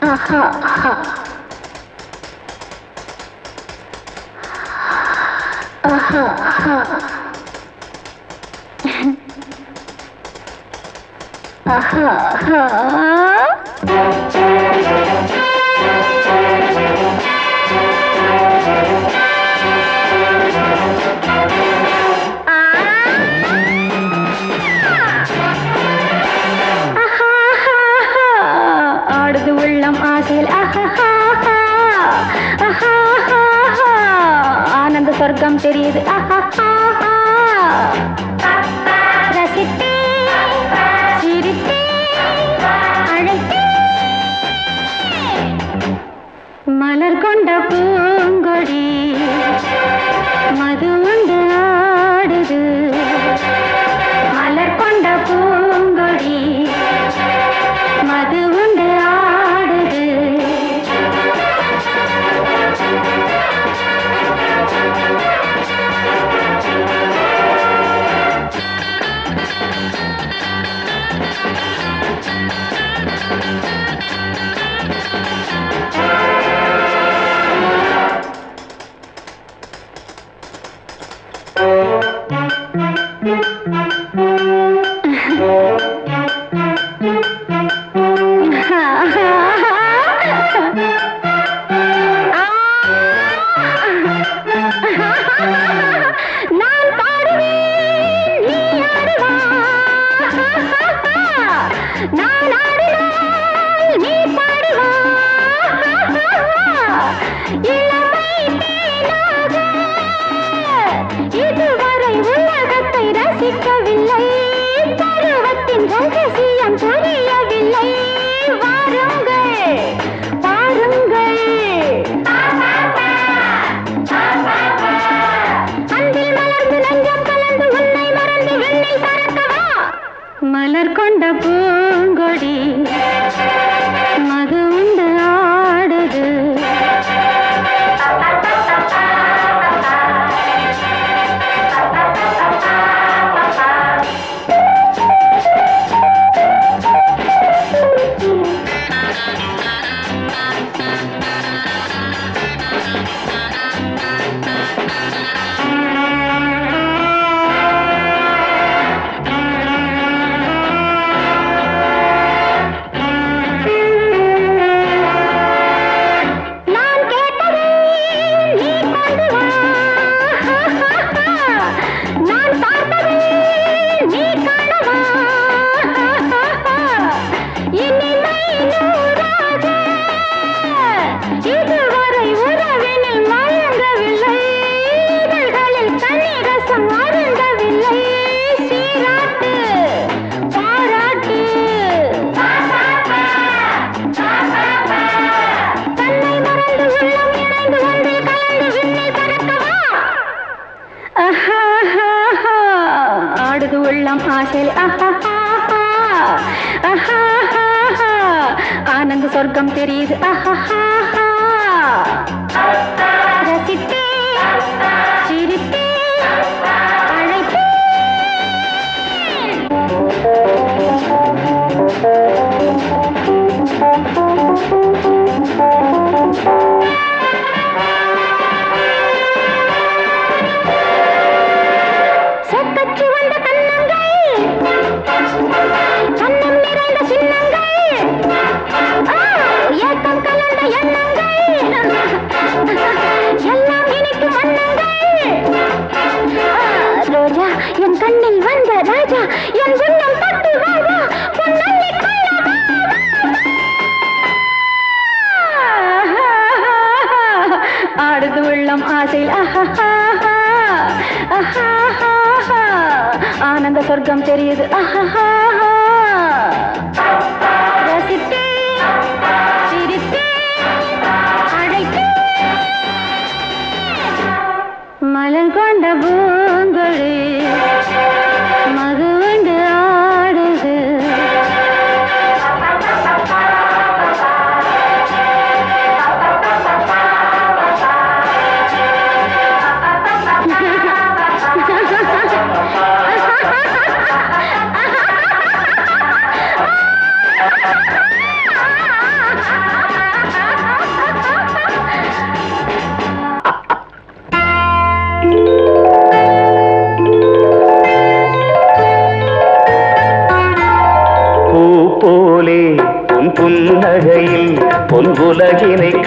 啊哈哈。啊哈哈啊哈。哈啊 சொர்க்கம் தெரியுது. ரசித்தே சிரித்தே அழைத்தே மலர் கொண்ட பூங்கொடி மது மலர் கொண்ட பூ. உனக்கு சொர்க்கம் தெரியுது. ரசித்தே சிரித்தே அழைத்தே. ஆனந்த சொர்க்கம் தெரியுது. ரசித்தே சிரித்தே அழைத்தே மலர் கொண்ட பூங்கொழி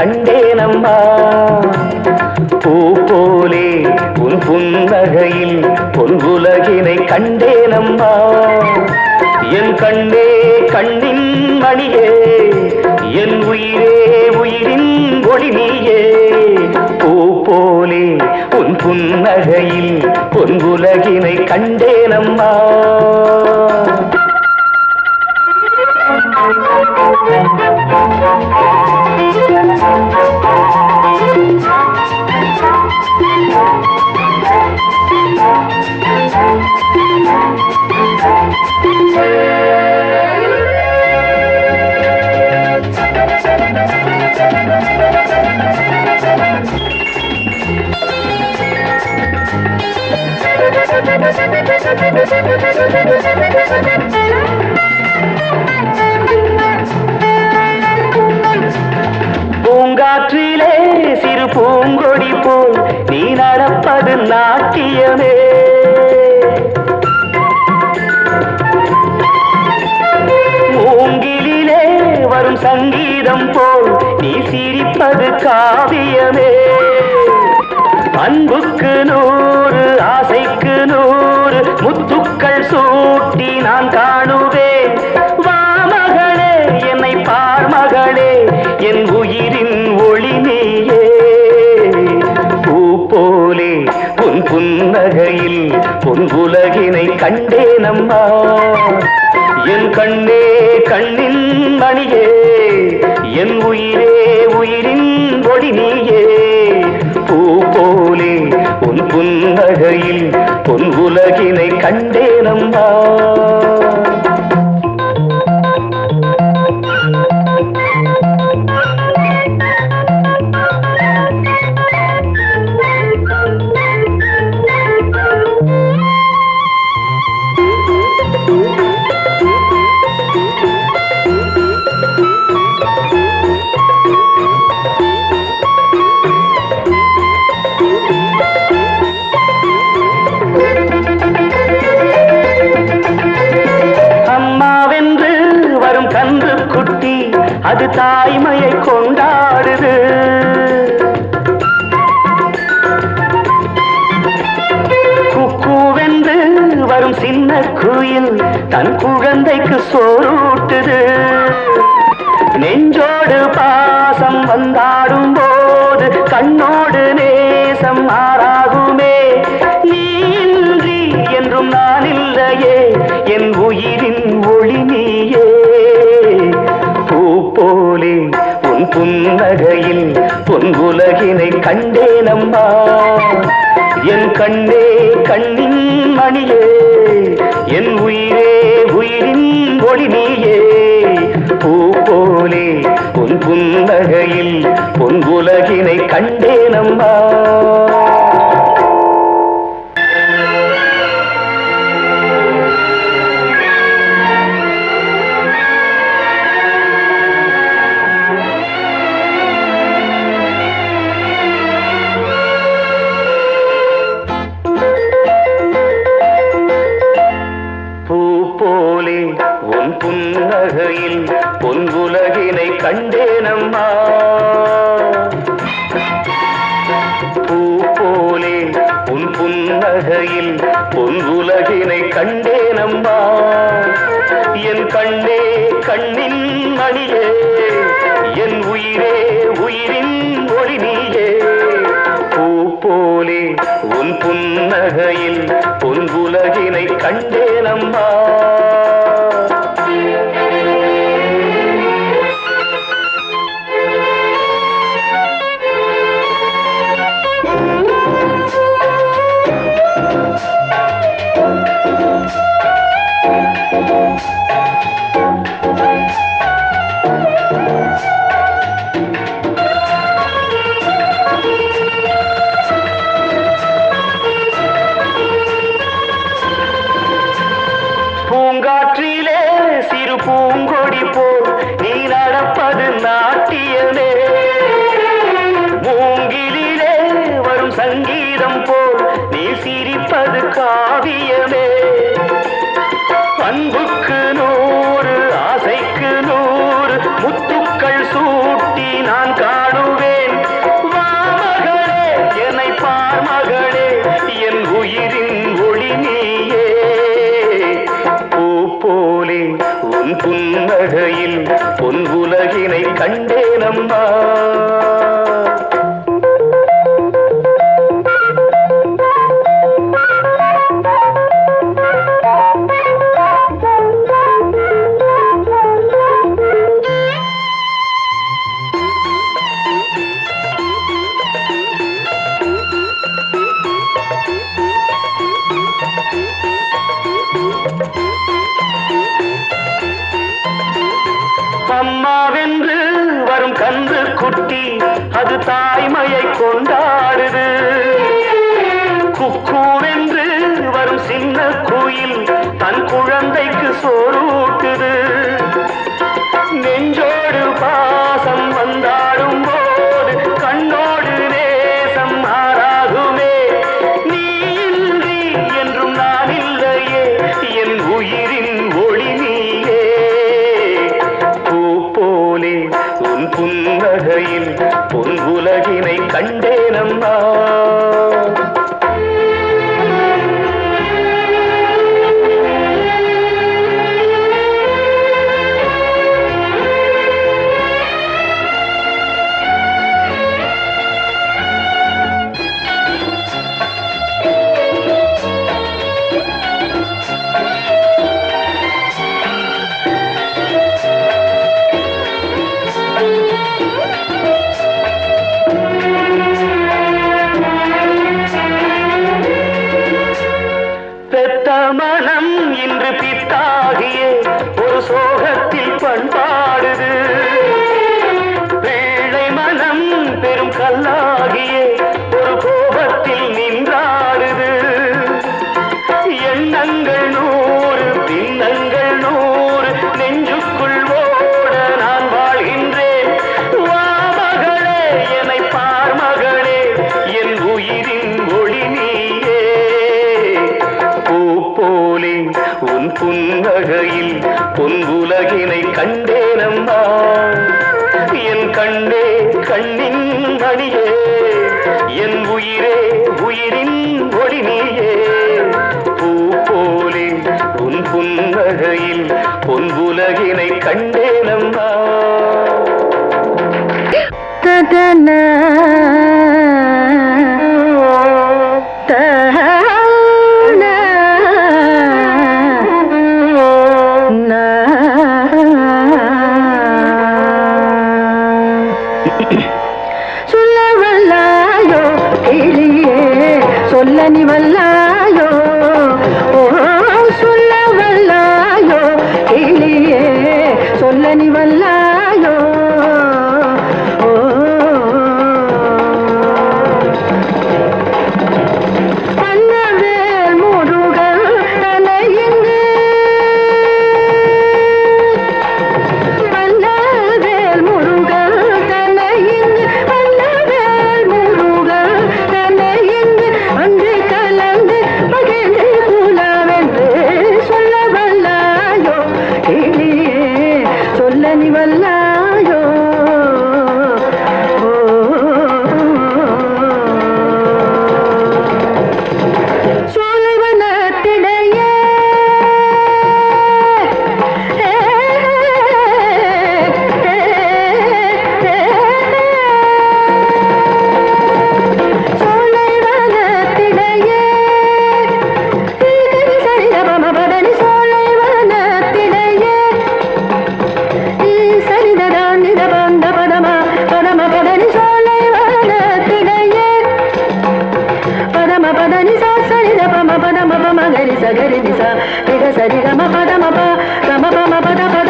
கண்டேனம்மா. பூ போலே உன் புன்னகையில் பொன் உலகினை கண்டேனம்மா. என் கண்ணே கண்ணின் மணியே என் உயிரே உயிரின் ஒளி நீயே. பூ போலே உன் புன்னகையில் பொன் உலகினை கண்டேனம்மா பூங்காற்றிலே புன்னகையில் பொன்புலகினை கண்டேனம்மா என் கண்ணே கண்ணின் மணியே என் உயிரே உயிரின் ஒளி நீயே. பூ போலே உன் புன்னகையில் பொன் உலகினை கண்டேனம்மா தன் குழந்தைக்கு சோறூட்டுது நெஞ்சோடு பாசம் வந்தாடும் போது கண்ணோடு நேசம் மாறாகுமே நீன்றி என்றும் நான் இல்லையே என் உயிரின் ஒளி நீயே. பூ போலே உன் புன்னகையில் பொன் உலகினை கண்டேனம்மா. என் கண்ணே கண்ணின் மணியே தோழி நீயே பூ போலே பொன் புன்னகையில் பொன் உலகினை கண்டேனம்மா. புன்னகையில் பொன்புலகினை கண்டேனம்மா. पिता ही அழகையில் பொன்புலகினை கண்டேனம்மா ததனா சொல்ல வல்லாயோ கிளியே சொல்ல நீ வல்லா గరి దిశ సరిగమ పదమ ప రమ పమ పద పద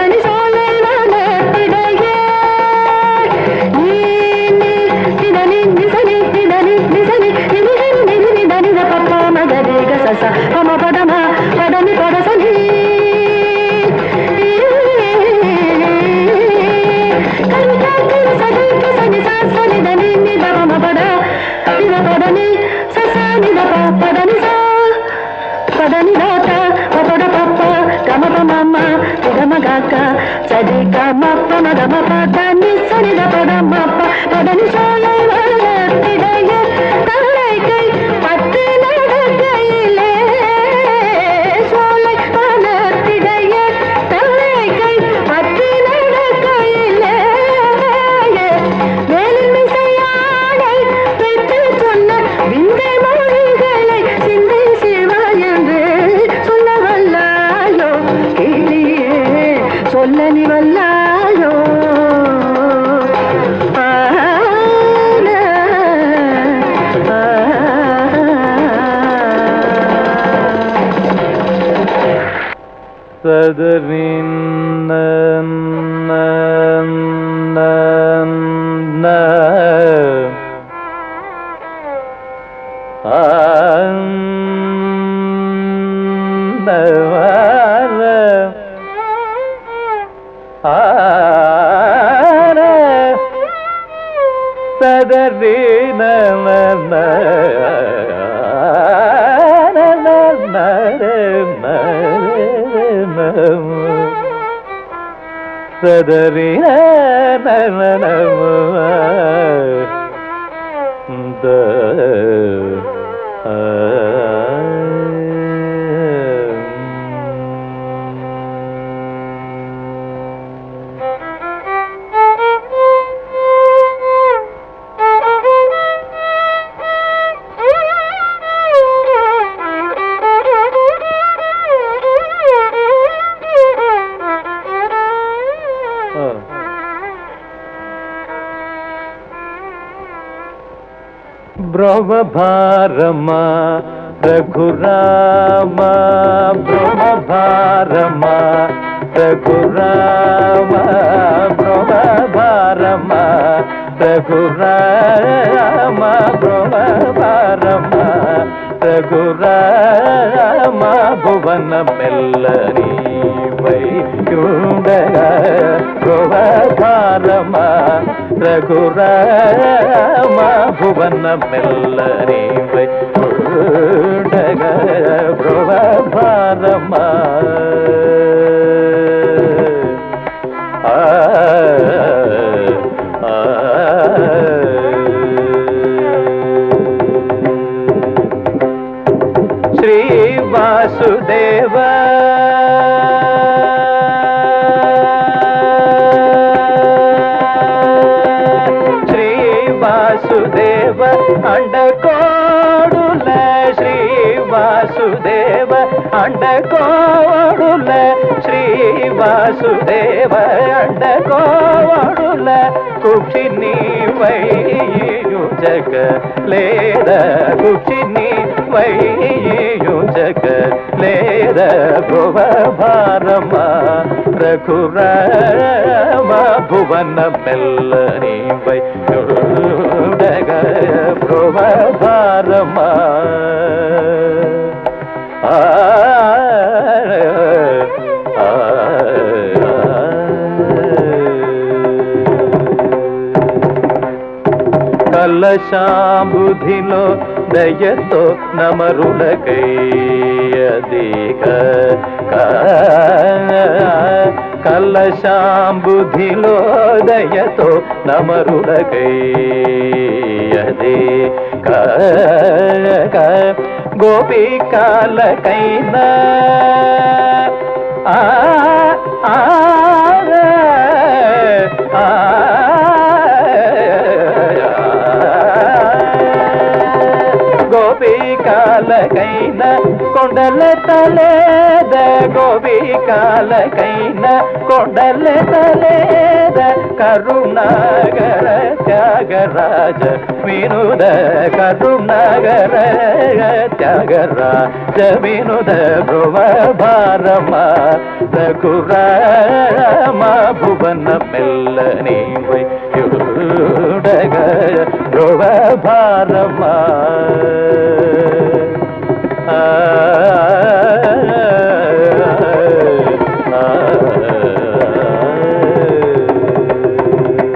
చదిక మప్ప మగమ పదని sada re na na na na na na re na re na sada re na na na భ్రమభారమా Raghurama భ్రమభారమ Raghurama భ్రమభారమ Raghurama భ్రమభారమ Raghurama భువన మెల్లరి వైయుండగ బ్రహ్మభారమ రఘురామ భువన మెల్లని వైయుండగ బ్రహ్మభారమ వాసుదేవ అండకోడుల శ్రీ వాసుదేవ అండకోడుల కుక్షిని వైయుజక లేద కుక్షిని వైయుజక లేద భువ భారమ రఘురామ భువన మెల్లని వైయుడగ భువ భారమ కలశాంబుధిలో దయతో నమరులకై అధిక కలశాంబుధిలో దయతో నమరులకై అధిక గోపికాలకైనా ఆ ఆ ఆ కొండల తలేద గోపికాలకైన కొండల తలేద కరుణాగర త్యాగరాజ వినుద కరుణాగర త్యాగరాజ వినుద భ్రువ భారమ రఘురామ భువన మెల్లని వైయుడగ ధ్రువ భారమా